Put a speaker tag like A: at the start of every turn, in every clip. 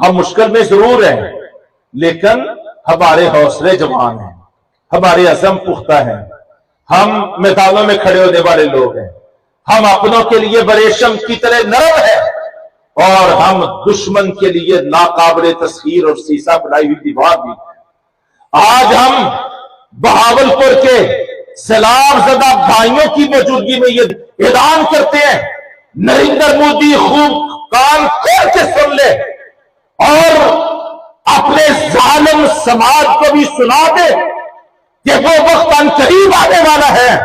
A: ہم مشکل میں ضرور ہیں، لیکن ہمارے حوصلے جوان ہیں، ہمارے عزم پختہ ہیں۔ ہم میدانوں میں کھڑے ہونے والے لوگ ہیں۔ ہم اپنوں کے لیے بریشم کی طرح نرم ہیں۔ اور ہم دشمن کے لیے ناقابل تصویر اور سیسا بنائی ہوئی دیوار بھی آج ہم بہاول پور کے سیلاب زدہ بھائیوں کی موجودگی میں یہ اعلان کرتے ہیں، نریندر مودی خوب کان کر کے سن لے۔ اور اپنے ظالم سماج کو بھی سنا دے کہ وہ وقت ان قریب آنے والا ہے۔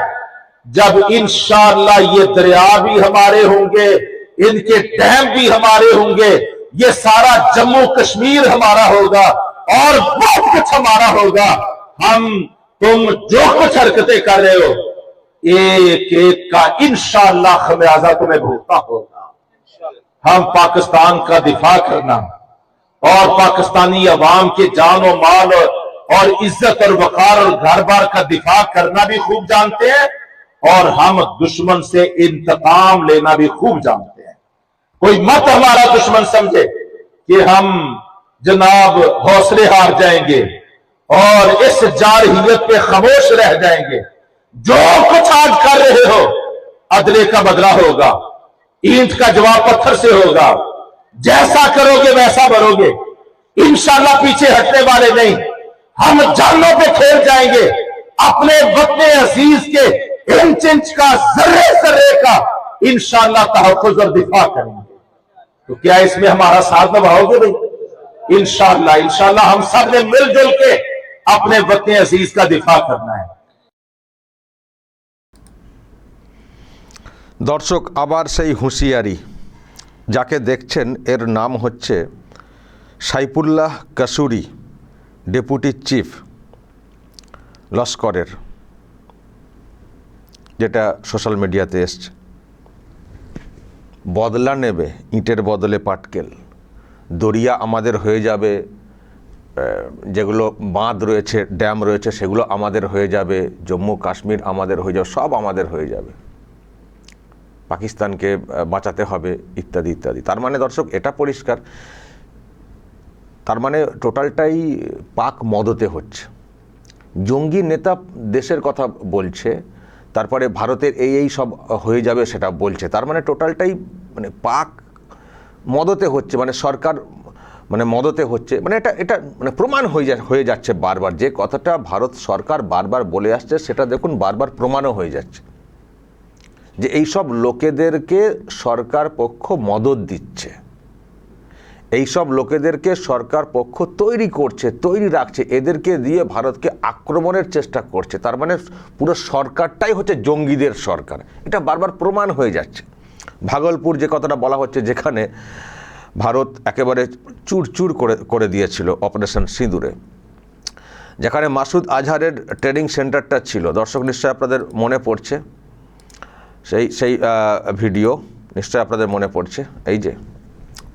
A: جب انشاءاللہ یہ دریا بھی ہمارے ہوں گے، ان کے ڈیم بھی ہمارے ہوں گے، یہ سارا جموں کشمیر ہمارا ہوگا اور بہت کچھ ہمارا ہوگا۔ ہم، تم جو کچھ حرکتیں کر رہے ہو، ایک ایک کا انشاءاللہ خمیازہ تمہیں بھوکتا ہوگا۔ ہم پاکستان کا دفاع کرنا۔ اور پاکستانی عوام کے جان و مال اور عزت اور وقار اور گھر بار کا دفاع کرنا بھی خوب جانتے ہیں اور ہم دشمن سے انتقام لینا بھی خوب جانتے ہیں۔ کوئی مت ہمارا دشمن سمجھے کہ ہم جناب حوصلے ہار جائیں گے اور اس جارحیت پہ خاموش رہ جائیں گے۔ جو کچھ آج کر رہے ہو ادرے کا بدلہ ہوگا، اینٹ کا جواب پتھر سے ہوگا۔ جیسا کرو گے ویسا بھرو گے۔ انشاءاللہ پیچھے ہٹنے والے نہیں۔ ہم جانوں پہ کھیل جائیں گے۔ اپنے وقت عزیز کے انچ انچ کا، ذرے ذرے کا انشاءاللہ تحفظ اور دفاع کریں گے۔ تو کیا اس میں ہمارا ساتھ نبھاؤ گے بھائی انشاءاللہ انشاءاللہ ہم سب
B: نے
A: مل جل کے اپنے وقت عزیز کا دفاع کرنا ہے۔
B: درشک আবার سے ہوشیاری যাকে দেখছেন এর নাম হচ্ছে সাইফুল্লাহ কাসুরি, ডেপুটি চিফ লস্করের, যেটা সোশ্যাল মিডিয়াতে এসছে। বদলা নেবে, ইটের বদলে পাটকেল। দরিয়া আমাদের হয়ে যাবে যেগুলো বাঁধ রয়েছে, ড্যাম রয়েছে, সেগুলো আমাদের হয়ে যাবে, জম্মু কাশ্মীর আমাদের হয়ে যাবে, সব আমাদের হয়ে যাবে। পাকিস্তানকে বাঁচাতে হবে, ইত্যাদি ইত্যাদি। তার মানে দর্শক, এটা পরিষ্কার। তার মানে টোটালটাই পাক মদতে হচ্ছে। জঙ্গি নেতা দেশের কথা বলছে, তারপরে ভারতের এই এই সব হয়ে যাবে সেটা বলছে। তার মানে টোটালটাই মানে পাক মদতে হচ্ছে মানে সরকার মানে মদতে হচ্ছে। মানে এটা এটা মানে প্রমাণ হয়ে যা, হয়ে যাচ্ছে বারবার। যে কথাটা ভারত সরকার বারবার বলে আসছে, সেটা দেখুন বারবার প্রমাণও হয়ে যাচ্ছে। যে এই সব লোকেদেরকে সরকার পক্ষ মদত দিচ্ছে। এই সব লোকেদেরকে সরকার পক্ষ তৈরি করছে, তৈরি রাখছে, এদেরকে দিয়ে ভারতকে আক্রমণের চেষ্টা করছে। তার মানে পুরো সরকারটাই হচ্ছে জঙ্গিদের সরকার। এটা বারবার প্রমাণ হয়ে যাচ্ছে। ভাগলপুর যে কথাটা বলা হচ্ছে, যেখানে ভারত একেবারে চুরচুর করে করে দিয়েছিল অপারেশন সিঁদুরে, যেখানে মাসুদ আজহারের ট্রেনিং সেন্টারটা ছিল। দর্শক নিশ্চয় আপনাদের মনে পড়ছে। সেই সেই ভিডিও নিশ্চয়ই আপনাদের মনে পড়ছে। এই যে,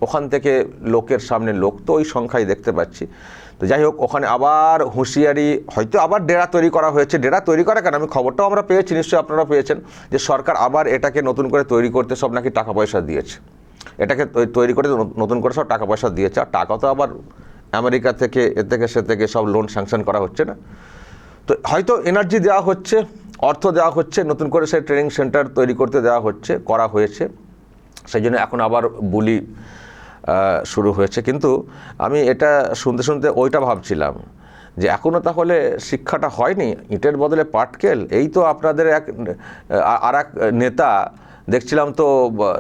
B: ওখান থেকে লোকের সামনে লোক তো ওই সংখ্যায় দেখতে পাচ্ছি। তো যাই হোক, ওখানে আবার হুঁশিয়ারি, হয়তো আবার ডেরা তৈরি করা হয়েছে। ডেরা তৈরি করা কেন? আমি খবরটাও আমরা পেয়েছি, নিশ্চয়ই আপনারা পেয়েছেন, যে সরকার আবার এটাকে নতুন করে তৈরি করতে সব নাকি টাকা পয়সা দিয়েছে। এটাকে তৈরি করে নতুন করে সব টাকা পয়সা দিয়েছে। আর টাকা তো আবার আমেরিকা থেকে, এ থেকে সে থেকে সব লোন স্যাংশন করা হচ্ছে না। তো হয়তো এনার্জি দেওয়া হচ্ছে। অর্থ দেওয়া হচ্ছে, নতুন করে সেই ট্রেনিং সেন্টার তৈরি করতে দেওয়া হচ্ছে, করা হয়েছে। সেই জন্য এখন আবার বুলি শুরু হয়েছে। কিন্তু আমি এটা শুনতে শুনতে ওইটা ভাবছিলাম যে এখনও তাহলে শিক্ষাটা হয়নি, ইটের বদলে পাটকেল, এই তো আপনাদের এক আর এক নেতা, দেখছিলাম তো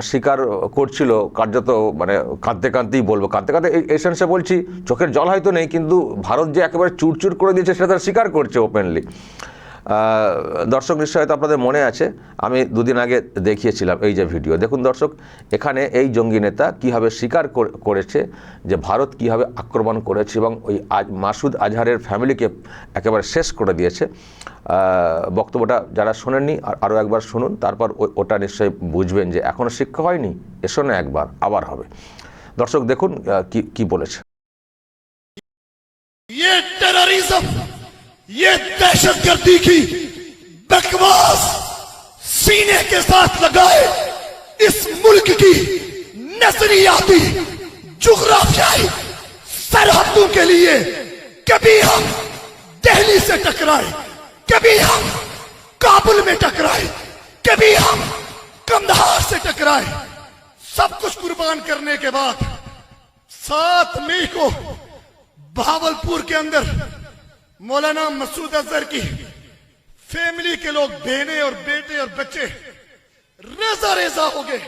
B: স্বীকার করছিল, কার্যত মানে কাঁদতে কাঁদতেই বলব, কাঁদতে কাঁদতে এই এসেন্সে বলছি, চোখের জল হয়তো নেই, কিন্তু ভারত যে একেবারে চুরচুর করে দিয়েছে, সেটা তারা স্বীকার করছে ওপেনলি দর্শক নিশ্চয় হয়তো আপনাদের মনে আছে, আমি দুদিন আগে দেখিয়েছিলাম এই যে ভিডিও। দেখুন দর্শক, এখানে এই জঙ্গি নেতা কীভাবে স্বীকার করেছে যে ভারত কীভাবে আক্রমণ করেছে এবং ওই আজ, মাসুদ আজহারের ফ্যামিলিকে একেবারে শেষ করে দিয়েছে। বক্তব্যটা যারা শোনেননি, আর আরও একবার শুনুন, তারপর ওটা নিশ্চয়ই বুঝবেন যে এখনও শিক্ষা হয়নি, এসো না একবার, আবার হবে। দর্শক দেখুন কি কি বলেছে।
C: یہ دہشت گردی کی بکواس سینے کے ساتھ لگائے اس ملک کی نظریاتی جغرافیائی سرحدوں کے لیے کبھی ہم دہلی سے ٹکرائے، کبھی ہم کابل میں ٹکرائے، کبھی ہم کندہار سے ٹکرائے۔ سب کچھ قربان کرنے کے بعد سات مئی کو بہاولپور کے اندر मौलाना मसूद अजहर की फैमिली के लोग बहने और बेटे और बच्चे रेजा रेजा हो गए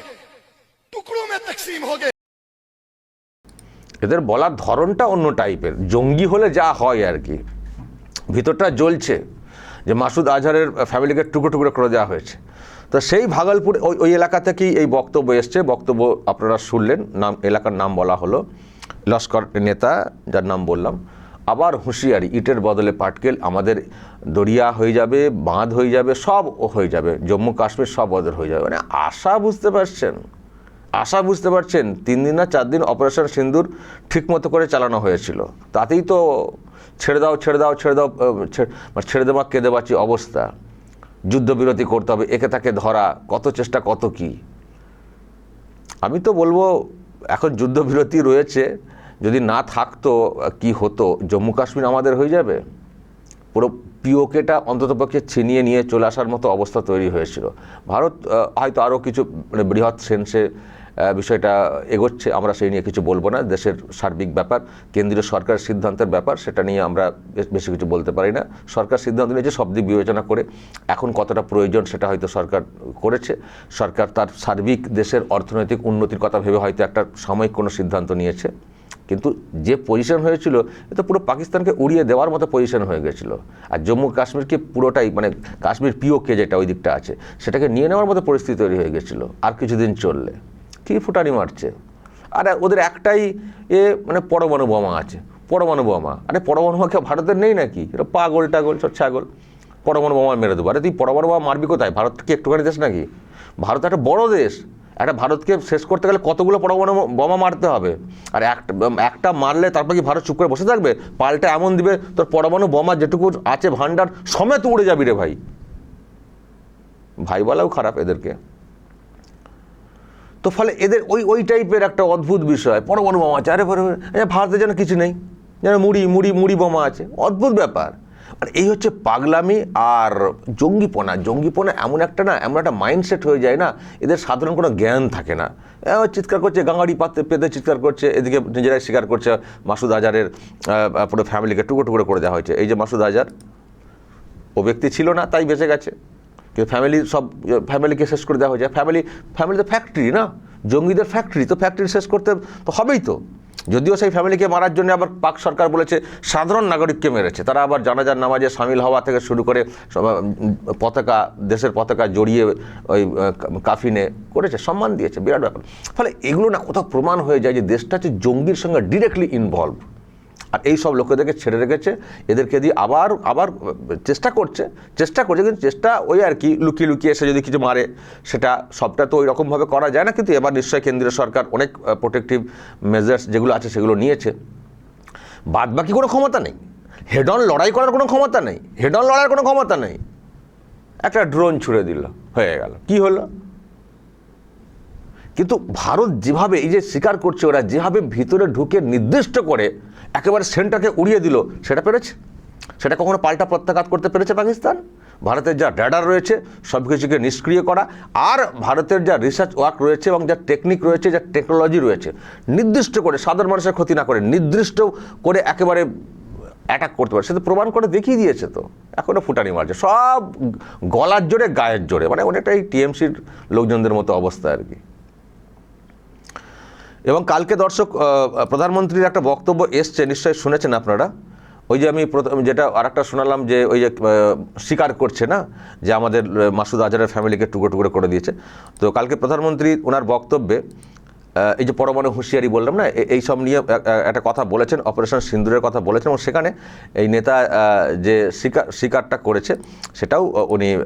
C: टुकड़ों में तकसीम हो गए
B: এদের বলার ধরনটা অন্য টাইপের জঙ্গি হলে যা হয় আর কি ভিতরটা জ্বলছে যে মাসুদ আজহারের ফ্যামিলিকে টুকরো টুকরো করে দেওয়া হয়েছে তো সেই ভাগলপুর ওই ওই এলাকা থেকেই এই বক্তব্য এসছে বক্তব্য আপনারা শুনলেন নাম এলাকার নাম বলা হলো লস্কর নেতা যার নাম বললাম আবার হুঁশিয়ারি, ইটের বদলে পাটকেল আমাদের দরিয়া হয়ে যাবে, বাঁধ হয়ে যাবে, সব হয়ে যাবে, জম্মু কাশ্মীর সব ওদের হয়ে যাবে। মানে আশা বুঝতে পারছেন? আশা বুঝতে পারছেন? তিন দিন না চার দিন অপারেশন সিন্দুর ঠিকমতো করে চালানো হয়েছিল। তাতেই তো ছেড়ে দাও ছেড়ে দাও ছেড়ে দাও মানে ছেড়ে দেওয়া, কেঁদে বাঁচি অবস্থা। যুদ্ধবিরতি করতে হবে, একে তাকে ধরা, কত চেষ্টা, কত কি? আমি তো বলব, এখন যুদ্ধবিরতি রয়েছে যদি না থাকতো, কি হতো? জম্মু কাশ্মীর আমাদের হয়ে যাবে? পুরো পিওকেটা অন্ততপক্ষে ছিনিয়ে নিয়ে চলে আসার মতো অবস্থা তৈরি হয়েছিল। ভারত হয়তো আরও কিছু মানে বৃহৎ সেন্সে বিষয়টা এগোচ্ছে, আমরা সেই নিয়ে কিছু বলব না। দেশের সার্বিক ব্যাপার, কেন্দ্রীয় সরকারের সিদ্ধান্তের ব্যাপার, সেটা নিয়ে আমরা বেশি কিছু বলতে পারি না। সরকার সিদ্ধান্ত নিয়েছে, সব দিক বিবেচনা করে এখন কতটা প্রয়োজন সেটা হয়তো সরকার করেছে। সরকার তার সার্বিক দেশের অর্থনৈতিক উন্নতির কথা ভেবে হয়তো একটা সাময়িক কোনো সিদ্ধান্ত নিয়েছে। কিন্তু যে পজিশন হয়েছিল, এ তো পুরো পাকিস্তানকে উড়িয়ে দেওয়ার মতো পজিশন হয়ে গেছিল। আর জম্মু কাশ্মীরকে পুরোটাই মানে কাশ্মীর পিওকে যেটা ওই দিকটা আছে, সেটাকে নিয়ে নেওয়ার মতো পরিস্থিতি তৈরি হয়ে গেছিল। আর কিছুদিন চললে। কী ফুটানি মারছে? আর ওদের একটাই এ মানে পরমাণু বোমা আছে। পরমাণু বোমা। আরে পরমাণু বোমা কেউ ভারতের নেই নাকি? এটা পাগল টাগল, সব ছাগল। পরমাণু বোমা মেরে দেবো। আরে তুই পরমাণু বোমা মারবি কোথায়? ভারত কি একটুখানি দেশ নাকি? ভারত একটা বড় দেশ। একটা ভারতকে শেষ করতে গেলে কতগুলো পরমাণু বোমা মারতে হবে? আর একটা একটা মারলে তারপর কি ভারত চুপ করে বসে থাকবে? পাল্টা এমন দিবে, তোর পরমাণু বোমা যেটুকু আছে ভান্ডার সমেত উড়ে যাবি রে ভাই। ভাই বলাও খারাপ এদেরকে। তো ফলে এদের ওই ওই টাইপের একটা অদ্ভুত বিষয়। পরমাণু বোমা আছে। আরে, ভারতে যেন কিছু নেই। যেন মুড়ি মুড়ি মুড়ি বোমা আছে। অদ্ভুত ব্যাপার। আর এই হচ্ছে পাগলামি আর জঙ্গিপনা। জঙ্গিপনা এমন একটা না, এমন একটা মাইন্ডসেট হয়ে যায় না, এদের সাধারণ কোনো জ্ঞান থাকে না। চিৎকার করছে, গাঙাড়ি পাতে পেতে চিৎকার করছে, এদিকে নিজেরাই স্বীকার করছে মাসুদ আজারের পুরো ফ্যামিলিকে টুকরো টুকরো করে দেওয়া হয়েছে। এই যে মাসুদ আজার ও ব্যক্তি ছিল না, তাই বেঁচে গেছে। কিন্তু ফ্যামিলি সব ফ্যামিলিকে শেষ করে দেওয়া হয়েছে। ফ্যামিলি ফ্যামিলি তো ফ্যাক্টরি না, জঙ্গিদের ফ্যাক্টরি তো ফ্যাক্টরি শেষ করতে তো হবেই তো। যদিও সেই ফ্যামিলিকে মারার জন্য আবার পাক সরকার বলেছে, সাধারণ নাগরিককে মেরেছে। তারা আবার জানাজার নামাজে সামিল হওয়া থেকে শুরু করে পতাকা, দেশের পতাকা জড়িয়ে ওই কাফিনে করেছে, সম্মান দিয়েছে, বিরাট ব্যাপার। ফলে এগুলো না কোথাও প্রমাণ হয়ে যায় যে দেশটা হচ্ছে জঙ্গির সঙ্গে ডিরেক্টলি ইনভলভ আর এই সব লোকেদেরকে ছেড়ে রেখেছে, এদেরকে দিয়ে আবার আবার চেষ্টা করছে চেষ্টা করছে, কিন্তু চেষ্টা ওই আর কি লুকিয়ে লুকিয়ে এসে যদি কিছু মারে, সেটা সবটা তো ওই রকমভাবে করা যায় না, কিন্তু এবার নিশ্চয়ই কেন্দ্রীয় সরকার অনেক প্রোটেক্টিভ মেজার্স যেগুলো আছে সেগুলো নিয়েছে। বাদ বাকি কোনো ক্ষমতা নেই। হেড অন লড়াই করার কোনো ক্ষমতা নেই। হেড অন লড়াইয়ের কোনো ক্ষমতা নেই। একটা ড্রোন ছুড়ে দিল, হয়ে গেল। কি হলো? কিন্তু ভারত যেভাবে এই যে স্বীকার করছে, ওরা যেভাবে ভিতরে ঢুকে নির্দিষ্ট করে একেবারে সেন্টারকে উড়িয়ে দিল। সেটা পেরেছে? সেটা কখনো পাল্টা প্রত্যাঘাত করতে পেরেছে পাকিস্তান? ভারতের যা র্যাডার রয়েছে সব কিছুকে নিষ্ক্রিয় করা, আর ভারতের যা রিসার্চ ওয়ার্ক রয়েছে এবং যা টেকনিক রয়েছে, যা টেকনোলজি রয়েছে, নির্দিষ্ট করে, সাধারণ মানুষের ক্ষতি না করে, নির্দিষ্ট করে একেবারে অ্যাটাক করতে পারে। সে তো প্রমাণ করে দেখিয়ে দিয়েছে তো। এখনও ফুটানি মারছে। সব গলার জোরে, গায়ের জোরে। মানে অনেকটাই টিএমসির লোকজনদের মতো অবস্থা আর কি। এবং কালকে দর্শক প্রধানমন্ত্রীর একটা বক্তব্য এসছে, নিশ্চয়ই শুনেছেন আপনারা। ওই যে আমি যেটা আর একটা শোনালাম যে ওই যে স্বীকার করছে না, যে আমাদের মাসুদ আজহারের ফ্যামিলিকে টুকরো টুকরো করে দিয়েছে। তো কালকে প্রধানমন্ত্রী, ওনার বক্তব্যে এই যে পরমাণু হুঁশিয়ারি বললাম না এ- এই সব নিয়ে আহ, আহ, একটা কথা বলেছেন অপারেশন সিন্দুরের কথা বলেছেন এবং সেখানে এই নেতা আহ, যে স্বীকার স্বীকারটা করেছে সেটাও আহ, উনি আহ,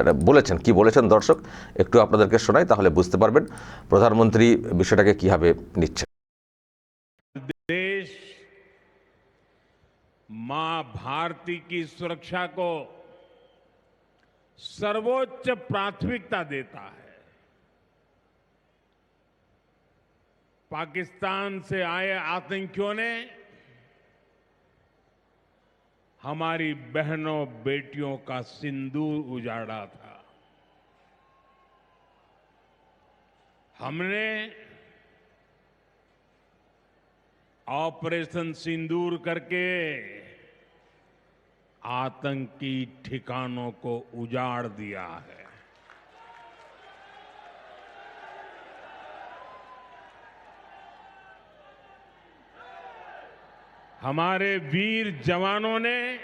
B: একটা বলেছেন কি বলেছেন দর্শক একটু আপনাদেরকে শোনাই তাহলে বুঝতে পারবেন প্রধানমন্ত্রী বিষয়টাকে কীভাবে নিচ্ছে
D: देश मां भारती की सुरक्षा को सर्वोच्च प्राथमिकता देता है پاکستان سے آئے آتنکیوں نے ہماری بہنوں بیٹیوں کا سندور اجاڑا تھا۔ ہم نے آپریشن سندور کر کے آتنکی ٹھکانوں کو اجاڑ دیا ہے۔ ہمارے ویر جوانوں نے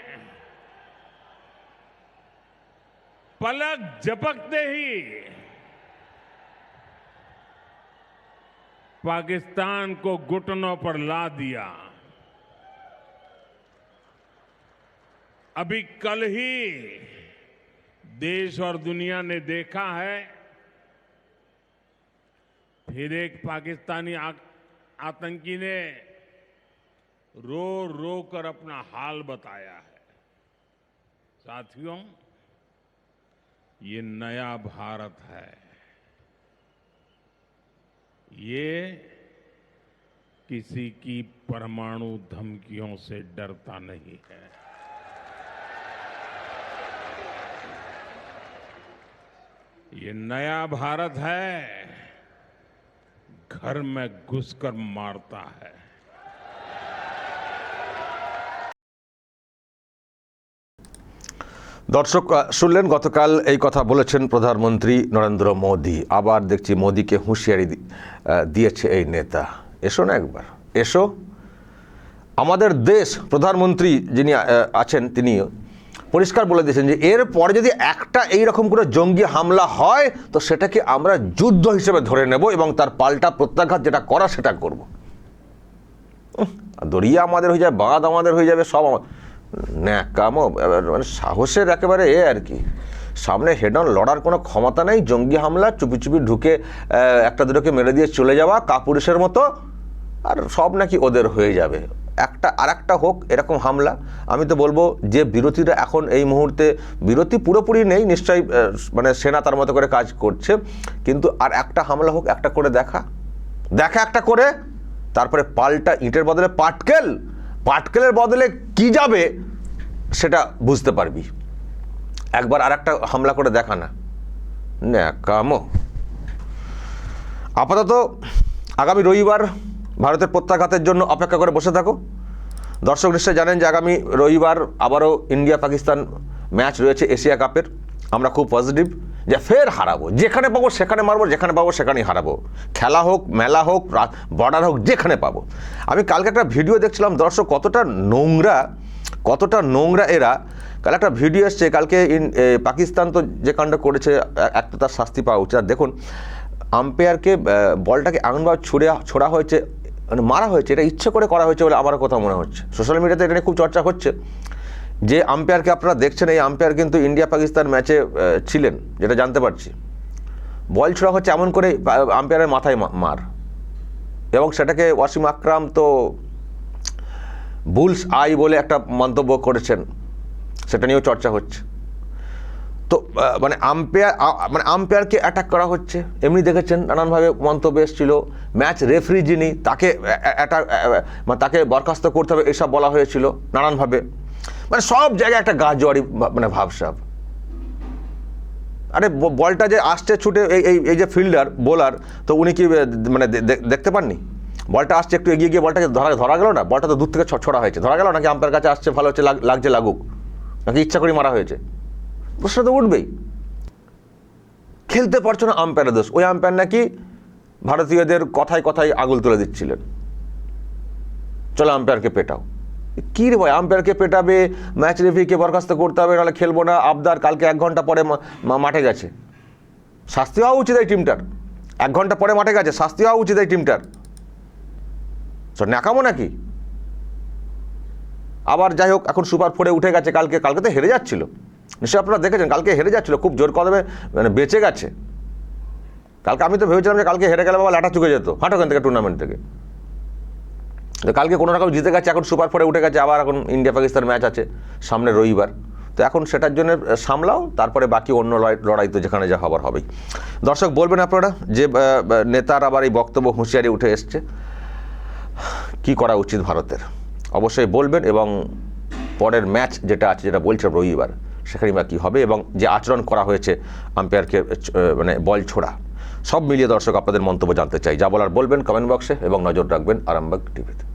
D: پلک جپکتے ہی پاکستان کو گھٹنوں پر لا دیا۔ ابھی کل ہی دیش اور دنیا نے دیکھا ہے۔ پھر ایک پاکستانی آتنکی نے رو رو کر اپنا حال بتایا ہے۔ ساتھیوں، یہ نیا بھارت ہے۔ یہ کسی کی پرمانو دھمکیوں سے ڈرتا نہیں ہے۔ یہ نیا بھارت ہے۔ گھر میں گھس کر
B: مارتا ہے۔ দর্শক শুনলেন, গতকাল এই কথা বলেছেন প্রধানমন্ত্রী নরেন্দ্র মোদী। আবার দেখছি মোদীকে হুঁশিয়ারি দিয়েছে এই নেতা। এসো না একবার। এসো। আমাদের দেশ, প্রধানমন্ত্রী যিনি আছেন তিনি পরিষ্কার বলে দিয়েছেন যে, এর পরে যদি একটা এই রকম করে জঙ্গি হামলা হয়, তো সেটাকে আমরা যুদ্ধ হিসেবে ধরে নেব এবং তার পাল্টা প্রত্যাঘাত যেটা করা, সেটা করব। দরিয়া আমাদের হয়ে যাবে, বাঁধ আমাদের হয়ে যাবে, সব আমা- ন্যাকামো মানে সাহসের একেবারে এ আর কি। সামনে হেড অন লড়ার কোনো ক্ষমতা নেই, জঙ্গি হামলা, চুপি চুপি ঢুকে একটা দুটোকে মেরে দিয়ে চলে যাওয়া কাপুরুষের মতো, আর সব নাকি ওদের হয়ে যাবে। একটা আর একটা হোক, এরকম হামলা। আমি তো বলব যে বিরোধীরা এখন এই মুহূর্তে, বিরতি পুরোপুরি নেই, নিশ্চয়ই মানে সেনা তার মতো করে কাজ করছে, কিন্তু আর একটা হামলা হোক, একটা করে দেখা। দেখা একটা করে, তারপরে পাল্টা ইটের বদলে পাটকেল পাটকেলের বদলে কি যাবে সেটা বুঝতে পারবি। একবার আর একটা হামলা করে দেখা না। ন্যাকামো। আপাতত আগামী রবিবার ভারতের প্রত্যাঘাতের জন্য অপেক্ষা করে বসে থাকো। দর্শক নিশ্চয় জানেন যে আগামী রবিবার আবারও ইন্ডিয়া পাকিস্তান ম্যাচ রয়েছে এশিয়া কাপের। আমরা খুব পজিটিভ যে ফের হারাবো, যেখানে পাবো সেখানে মারবো, যেখানে পাবো সেখানেই হারাবো। খেলা হোক, মেলা হোক বর্ডার হোক, যেখানে পাবো। আমি কালকে একটা ভিডিও দেখছিলাম, দর্শক কতটা নোংরা কতটা নোংরা এরা। কাল একটা ভিডিও এসছে, কালকে ইন পাকিস্তান তো যে কাণ্ড করেছে এক তো তার শাস্তি পাওয়া উচিত। আর দেখুন আম্পায়ারকে বলটাকে এমনভাবে ছুড়ে, ছোড়া হয়েছে মানে মারা হয়েছে, এটা ইচ্ছে করে করা হয়েছে বলে আমার কথা মনে হচ্ছে। সোশ্যাল মিডিয়াতে এটা নিয়ে খুব চর্চা হচ্ছে। যে আম্পায়ারকে আপনারা দেখছেন, এই আম্পায়ার কিন্তু ইন্ডিয়া পাকিস্তান ম্যাচে ছিলেন, যেটা জানতে পারছি। বল ছোড়া হচ্ছে এমন করে আম্পায়ারের মাথায় মার। এবং সেটাকে ওয়াসিম আকরাম তো বুলস আই বলে একটা মন্তব্য করেছেন, সেটা নিয়েও চর্চা হচ্ছে। তো মানে আম্পায়ার মানে আম্পায়ারকে অ্যাটাক করা হচ্ছে। এমনি দেখেছেন, নানানভাবে মন্তব্য এসেছিল। ম্যাচ রেফারি যিনি, তাকে অ্যাটাক মানে তাকে বরখাস্ত করতে হবে, এসব বলা হয়েছিল, নানানভাবে। মানে সব জায়গায় একটা গা জোয়ারি মানে ভাবসাব। আরে বলটা যে আসছে, ছুটে এই এই যে ফিল্ডার, বোলার, তো উনি কি মানে দেখতে পাননি? বলটা আসছে, একটু এগিয়ে গিয়ে বলটাকে ধরা ধরা গেল না? বলটা তো দূর থেকে ছোড়া হয়েছে। ধরা গেল নাকি আম্পায়ার কাছে আসছে, ভালো হচ্ছে, লাগ- লাগছে, লাগুক? নাকি ইচ্ছা করে মারা হয়েছে? প্রশ্ন তো উঠবেই। খেলতে পারছ না আম্পায়ারের দোষ। ওই আম্পায়ার নাকি ভারতীয়দের কথায় কথায় আগুল তুলে দিচ্ছিলেন। চলো আম্পায়ারকে পেটাও। কি রে ভাই আম্পায়ারকে পেটাবে ম্যাচ রেফারিকে বরখাস্ত করতে হবে, নাহলে খেলব না। আবদার কালকে এক ঘণ্টা পরে মাঠে গেছে। শাস্তি হওয়া উচিত এই টিমটার এক ঘণ্টা পরে মাঠে গেছে, শাস্তি হওয়া উচিত এই টিমটার তো ন্যাকামো নাকি? আবার যাই হোক, এখন সুপার ফোরে উঠে গেছে কালকে কালকে তো হেরে যাচ্ছিল। নিশ্চয়ই আপনারা দেখেছেন, কালকে হেরে যাচ্ছিল, খুব জোর কদমে মানে বেঁচে গেছে। কালকে আমি তো ভেবেছিলাম যে কালকে হেরে গেলে বাবা লাটা চুকে যেত, হাঁটো থেকে টুর্নামেন্ট থেকে। তো কালকে কোনো রকম জিতে গেছে, এখন সুপার ফোরে উঠে গেছে, আবার এখন ইন্ডিয়া পাকিস্তান ম্যাচ আছে সামনে রবিবার। তো এখন সেটার জন্য সামলাও, তারপরে বাকি অন্য লড়াই- তো যেখানে যা হবার হবেই। দর্শক, বলবেন আপনারা যে নেতার আবার এই বক্তব্য হুঁশিয়ারি উঠে এসছে, কি করা উচিত ভারতের? অবশ্যই বলবেন এবং পরের ম্যাচ যেটা আছে, যেটা বলছে রবিবার সেখানে বা কী হবে এবং যে আচরণ করা হয়েছে আম্পায়ারকে মানে বল ছোড়া, সব মিলিয়ে দর্শক আপনাদের মন্তব্য জানতে চাই। যা বলার বলবেন কমেন্ট বক্সে এবং নজর রাখবেন আরামবাগ টিভিতে।